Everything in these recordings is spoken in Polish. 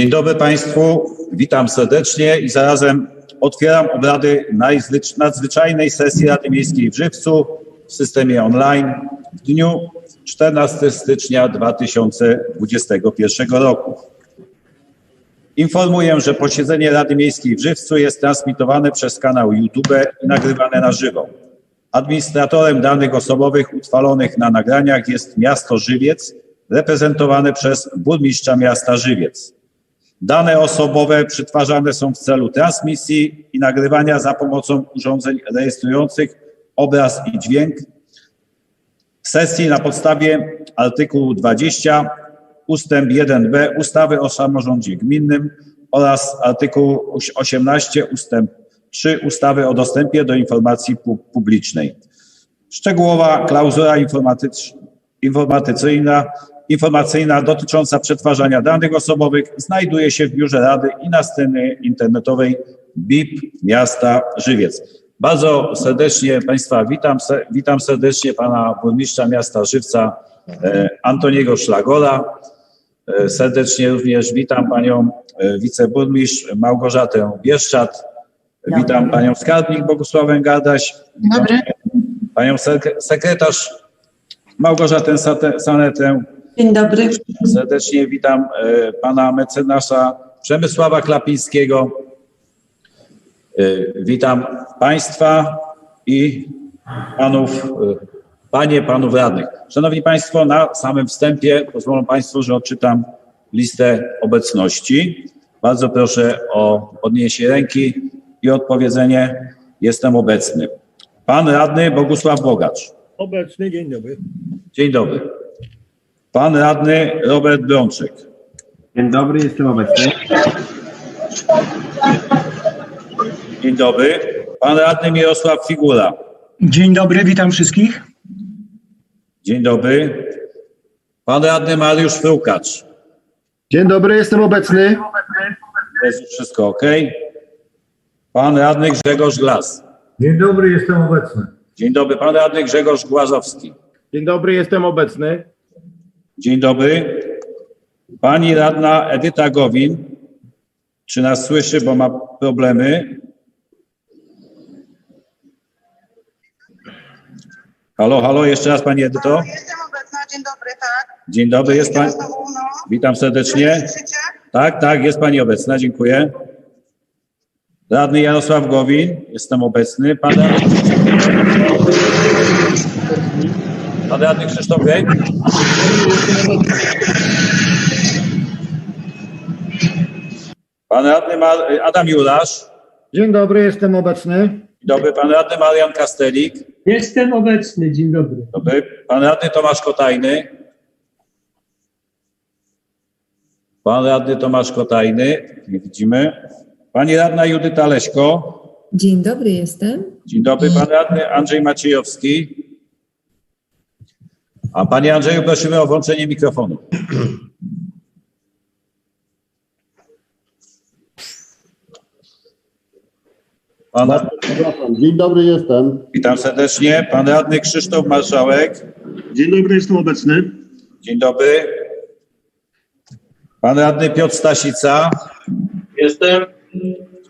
Dzień dobry Państwu, witam serdecznie i zarazem otwieram obrady nadzwyczajnej sesji Rady Miejskiej w Żywcu w systemie online w dniu 14 stycznia 2021 roku. Informuję, że posiedzenie Rady Miejskiej w Żywcu jest transmitowane przez kanał YouTube i nagrywane na żywo. Administratorem danych osobowych utrwalonych na nagraniach jest miasto Żywiec, reprezentowane przez burmistrza miasta Żywiec. Dane osobowe przetwarzane są w celu transmisji i nagrywania za pomocą urządzeń rejestrujących obraz i dźwięk sesji na podstawie artykułu 20 ustęp 1b ustawy o samorządzie gminnym oraz artykułu 18 ustęp 3 ustawy o dostępie do informacji pu- publicznej. Szczegółowa klauzula informatycz- informatycyjna, informacyjna dotycząca przetwarzania danych osobowych znajduje się w biurze Rady i na stronie internetowej BIP Miasta Żywiec. Bardzo serdecznie Państwa witam. Witam serdecznie Pana Burmistrza Miasta Żywca e, Antoniego Szlagora. E, Serdecznie również witam Panią e, wiceburmistrz Małgorzatę Bieszczat. Witam Panią skarbnik Bogusławę Gardaś. Dobry. Panią sek- sekretarz Małgorzatę Sanetę. Dzień dobry. Serdecznie witam e, pana mecenasa Przemysława Klapińskiego. E, Witam państwa i panów, e, panie, panów radnych. Szanowni państwo, na samym wstępie pozwolą państwo, że odczytam listę obecności. Bardzo proszę o podniesienie ręki i odpowiedzenie jestem obecny. Pan radny Bogusław Bogacz. Obecny, dzień dobry. Dzień dobry. Pan radny Robert Brączyk. Dzień dobry, jestem obecny. Dzień dobry. Pan radny Mirosław Figura. Dzień dobry, witam wszystkich. Dzień dobry. Pan radny Mariusz Frukacz. Dzień dobry, jestem obecny. Jest wszystko ok. Pan radny Grzegorz Glas. Dzień dobry, jestem obecny. Dzień dobry. Pan radny Grzegorz Głazowski. Dzień dobry, jestem obecny. Dzień dobry. Pani radna Edyta Gowin. Czy nas słyszy, bo ma problemy? Halo, halo, jeszcze raz Pani Edyto. Jestem obecna, dzień dobry, tak. Dzień dobry, jest Pani. No. Witam serdecznie. Tak, tak, jest Pani obecna, dziękuję. Radny Jarosław Gowin, jestem obecny. Pan radny, Pan radny Krzysztof Gej. Pan radny Mar- Adam Jurasz. Dzień dobry, jestem obecny. Dzień Dobry, pan radny Marian Kastelik. Jestem obecny, dzień dobry. Dobry. Pan radny Tomasz Kotajny. Pan radny Tomasz Kotajny. Nie widzimy. Pani radna Judyta Leśko. Dzień dobry, jestem. Dzień dobry, pan radny Andrzej Maciejowski. A panie Andrzeju, prosimy o włączenie mikrofonu. Pan, dzień dobry, jestem. witam serdecznie. Pan radny Krzysztof Marszałek. Dzień dobry, jestem obecny. Dzień dobry. Pan radny Piotr Stasica. Jestem.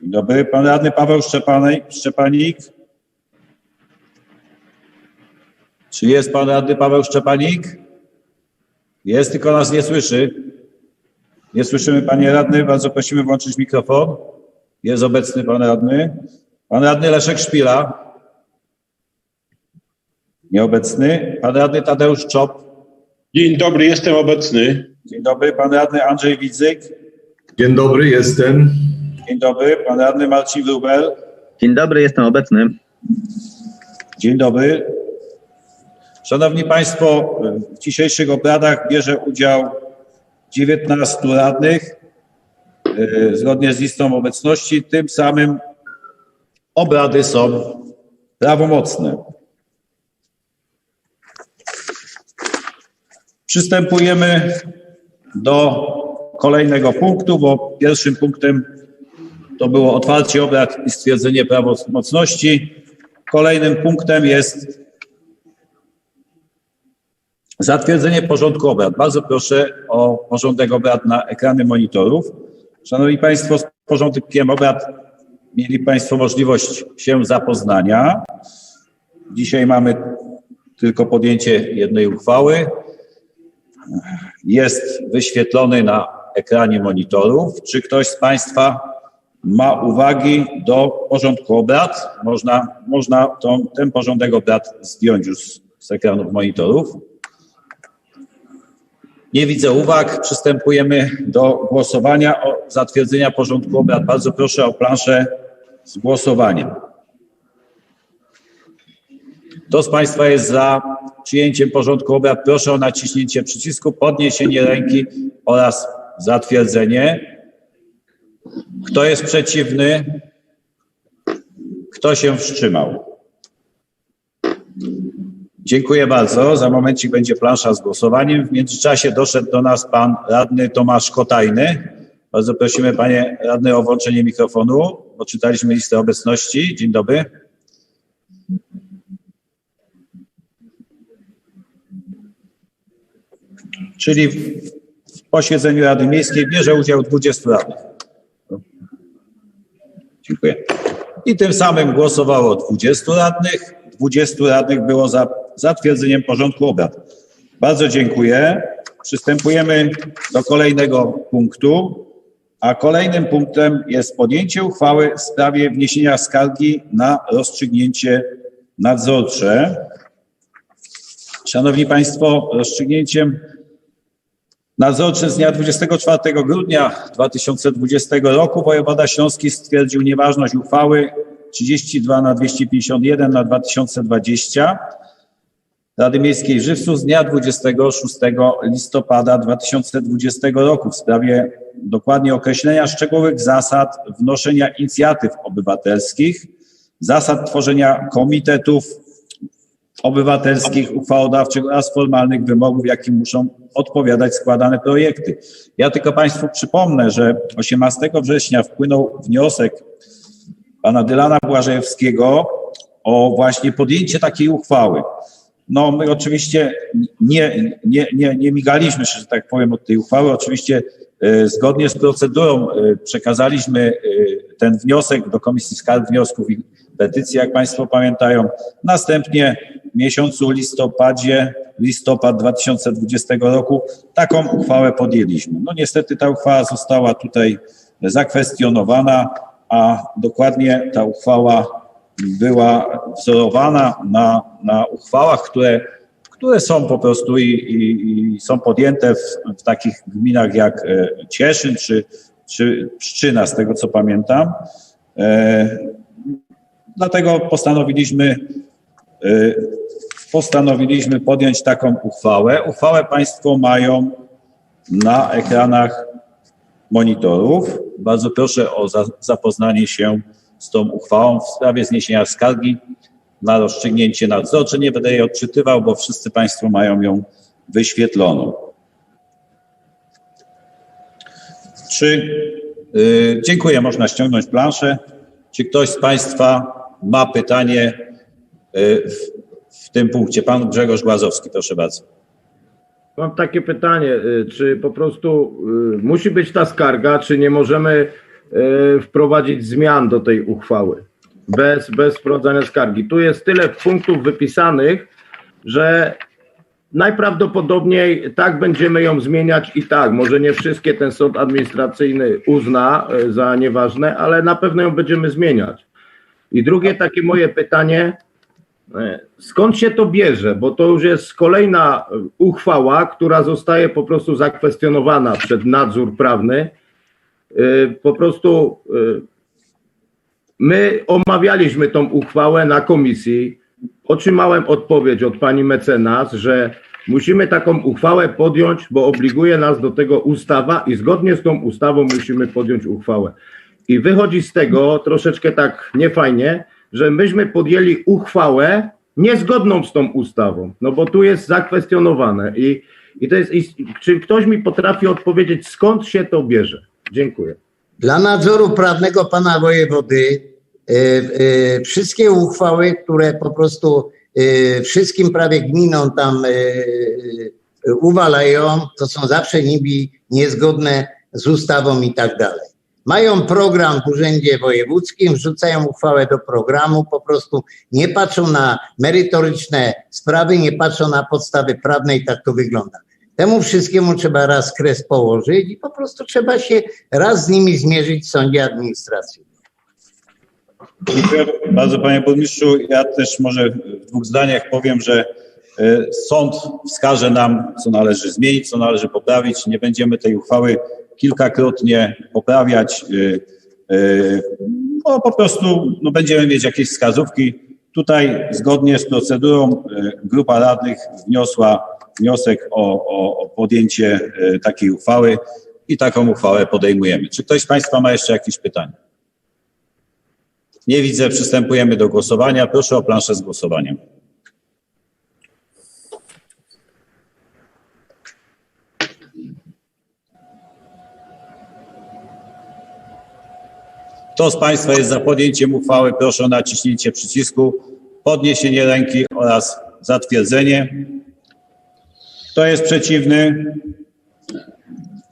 Dzień dobry. Pan radny Paweł Szczepanik. Szczepanik. Czy jest pan radny Paweł Szczepanik? Jest, tylko nas nie słyszy. Nie słyszymy, panie radny. Bardzo prosimy włączyć mikrofon. Jest obecny pan radny. Pan radny Leszek Szpila. Nieobecny. Pan radny Tadeusz Czop. Dzień dobry, jestem obecny. Dzień dobry. Pan radny Andrzej Widzyk. Dzień dobry, jestem. Dzień dobry. Pan radny Marcin Wrubel. Dzień dobry, jestem obecny. Dzień dobry. Szanowni Państwo, w dzisiejszych obradach bierze udział 19 radnych e, zgodnie z listą obecności. Tym samym obrady są prawomocne. Przystępujemy do kolejnego punktu, bo pierwszym punktem to było otwarcie obrad i stwierdzenie prawomocności. Kolejnym punktem jest Zatwierdzenie porządku obrad. Bardzo proszę o porządek obrad na ekrany monitorów. Szanowni Państwo, z porządkiem obrad mieli Państwo możliwość się zapoznania. Dzisiaj mamy tylko podjęcie jednej uchwały. Jest wyświetlony na ekranie monitorów. Czy ktoś z Państwa ma uwagi do porządku obrad? Można, można tą, ten porządek obrad zdjąć już z, ekranów monitorów. Nie widzę uwag. Przystępujemy do głosowania o zatwierdzenia porządku obrad. Bardzo proszę o planszę z głosowaniem. Kto z Państwa jest za przyjęciem porządku obrad? Proszę o naciśnięcie przycisku, podniesienie ręki oraz zatwierdzenie. Kto jest przeciwny? Kto się wstrzymał? Dziękuję bardzo. Za momencik będzie plansza z głosowaniem. W międzyczasie doszedł do nas pan radny Tomasz Kotajny. Bardzo prosimy panie radny o włączenie mikrofonu. Odczytaliśmy listę obecności. Dzień dobry. Czyli w posiedzeniu Rady Miejskiej bierze udział 20 radnych. Dziękuję. I tym samym głosowało 20 radnych. 20 radnych było za zatwierdzeniem porządku obrad. Bardzo dziękuję. Przystępujemy do kolejnego punktu, a kolejnym punktem jest podjęcie uchwały w sprawie wniesienia skargi na rozstrzygnięcie nadzorcze. Szanowni Państwo, rozstrzygnięciem nadzorczym z dnia 24 grudnia 2020 roku wojewoda śląski stwierdził nieważność uchwały 32 na 251 na 2020 Rady Miejskiej Żywcu z dnia 26 listopada 2020 roku w sprawie dokładnie określenia szczegółowych zasad wnoszenia inicjatyw obywatelskich, zasad tworzenia komitetów obywatelskich, uchwałodawczych oraz formalnych wymogów, jakim muszą odpowiadać składane projekty. Ja tylko Państwu przypomnę, że 18 września wpłynął wniosek pana Dylana Błażejewskiego o właśnie podjęcie takiej uchwały. No my oczywiście nie, nie, nie, nie migaliśmy, że tak powiem, od tej uchwały. Oczywiście e, zgodnie z procedurą e, przekazaliśmy e, ten wniosek do Komisji Skarg Wniosków i Petycji, jak Państwo pamiętają. Następnie w miesiącu listopadzie, listopad 2020 roku taką uchwałę podjęliśmy. No niestety ta uchwała została tutaj zakwestionowana, a dokładnie ta uchwała była wzorowana na, na uchwałach, które, które są po prostu i, i, i są podjęte w, w takich gminach jak e, Cieszyn czy, czy Pszczyna, z tego co pamiętam. E, dlatego postanowiliśmy, e, postanowiliśmy podjąć taką uchwałę. Uchwałę Państwo mają na ekranach monitorów. Bardzo proszę o za, zapoznanie się z tą uchwałą w sprawie zniesienia skargi na rozstrzygnięcie nadzorcze. Nie będę jej odczytywał, bo wszyscy Państwo mają ją wyświetloną. Czy y, dziękuję, można ściągnąć planszę. Czy ktoś z Państwa ma pytanie y, w, w tym punkcie? Pan Grzegorz Głazowski, proszę bardzo. Mam takie pytanie, y, czy po prostu y, musi być ta skarga, czy nie możemy wprowadzić zmian do tej uchwały bez, bez wprowadzania skargi? Tu jest tyle punktów wypisanych, że najprawdopodobniej tak będziemy ją zmieniać i tak. Może nie wszystkie ten sąd administracyjny uzna y, za nieważne, ale na pewno ją będziemy zmieniać. I drugie takie moje pytanie, E, Skąd się to bierze? Bo to już jest kolejna uchwała, która zostaje po prostu zakwestionowana przed nadzór prawny. E, Po prostu e, my omawialiśmy tą uchwałę na komisji. Otrzymałem odpowiedź od pani mecenas, że musimy taką uchwałę podjąć, bo obliguje nas do tego ustawa i zgodnie z tą ustawą musimy podjąć uchwałę. I wychodzi z tego troszeczkę tak niefajnie, że myśmy podjęli uchwałę niezgodną z tą ustawą, no bo tu jest zakwestionowane i, i to jest, i, czy ktoś mi potrafi odpowiedzieć, skąd się to bierze? Dziękuję. Dla nadzoru prawnego pana wojewody e, e, wszystkie uchwały, które po prostu e, wszystkim prawie gminom tam uwalają, to są zawsze niby niezgodne z ustawą i tak dalej. Mają program w Urzędzie Wojewódzkim, wrzucają uchwałę do programu, po prostu nie patrzą na merytoryczne sprawy, nie patrzą na podstawy prawne i tak to wygląda. Temu wszystkiemu trzeba raz kres położyć i po prostu trzeba się raz z nimi zmierzyć w sądzie administracyjnym. Dziękuję bardzo panie burmistrzu. Ja też może w dwóch zdaniach powiem, że e, sąd wskaże nam, co należy zmienić, co należy poprawić. Nie będziemy tej uchwały kilkakrotnie poprawiać. e, e, No po prostu no, będziemy mieć jakieś wskazówki. Tutaj zgodnie z procedurą grupa radnych wniosła wniosek o, o, o podjęcie e, takiej uchwały i taką uchwałę podejmujemy. Czy ktoś z Państwa ma jeszcze jakieś pytania? Nie widzę, przystępujemy do głosowania. Proszę o planszę z głosowaniem. Kto z Państwa jest za podjęciem uchwały, proszę o naciśnięcie przycisku, podniesienie ręki oraz zatwierdzenie. Kto jest przeciwny?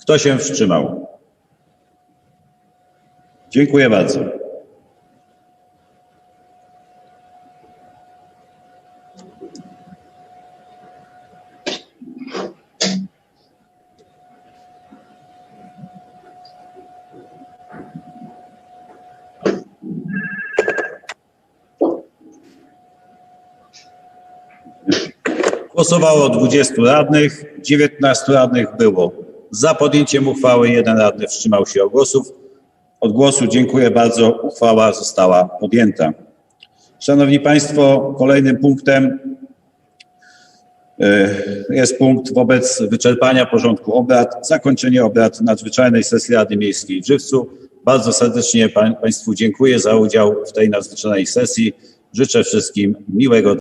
Kto się wstrzymał? Dziękuję bardzo. Głosowało 20 radnych, 19 radnych było za podjęciem uchwały, jeden radny wstrzymał się od głosów. Od głosu dziękuję bardzo, uchwała została podjęta. Szanowni Państwo, kolejnym punktem e, jest punkt wobec wyczerpania porządku obrad, zakończenie obrad nadzwyczajnej sesji Rady Miejskiej w Żywcu. Bardzo serdecznie pań- Państwu dziękuję za udział w tej nadzwyczajnej sesji. Życzę wszystkim miłego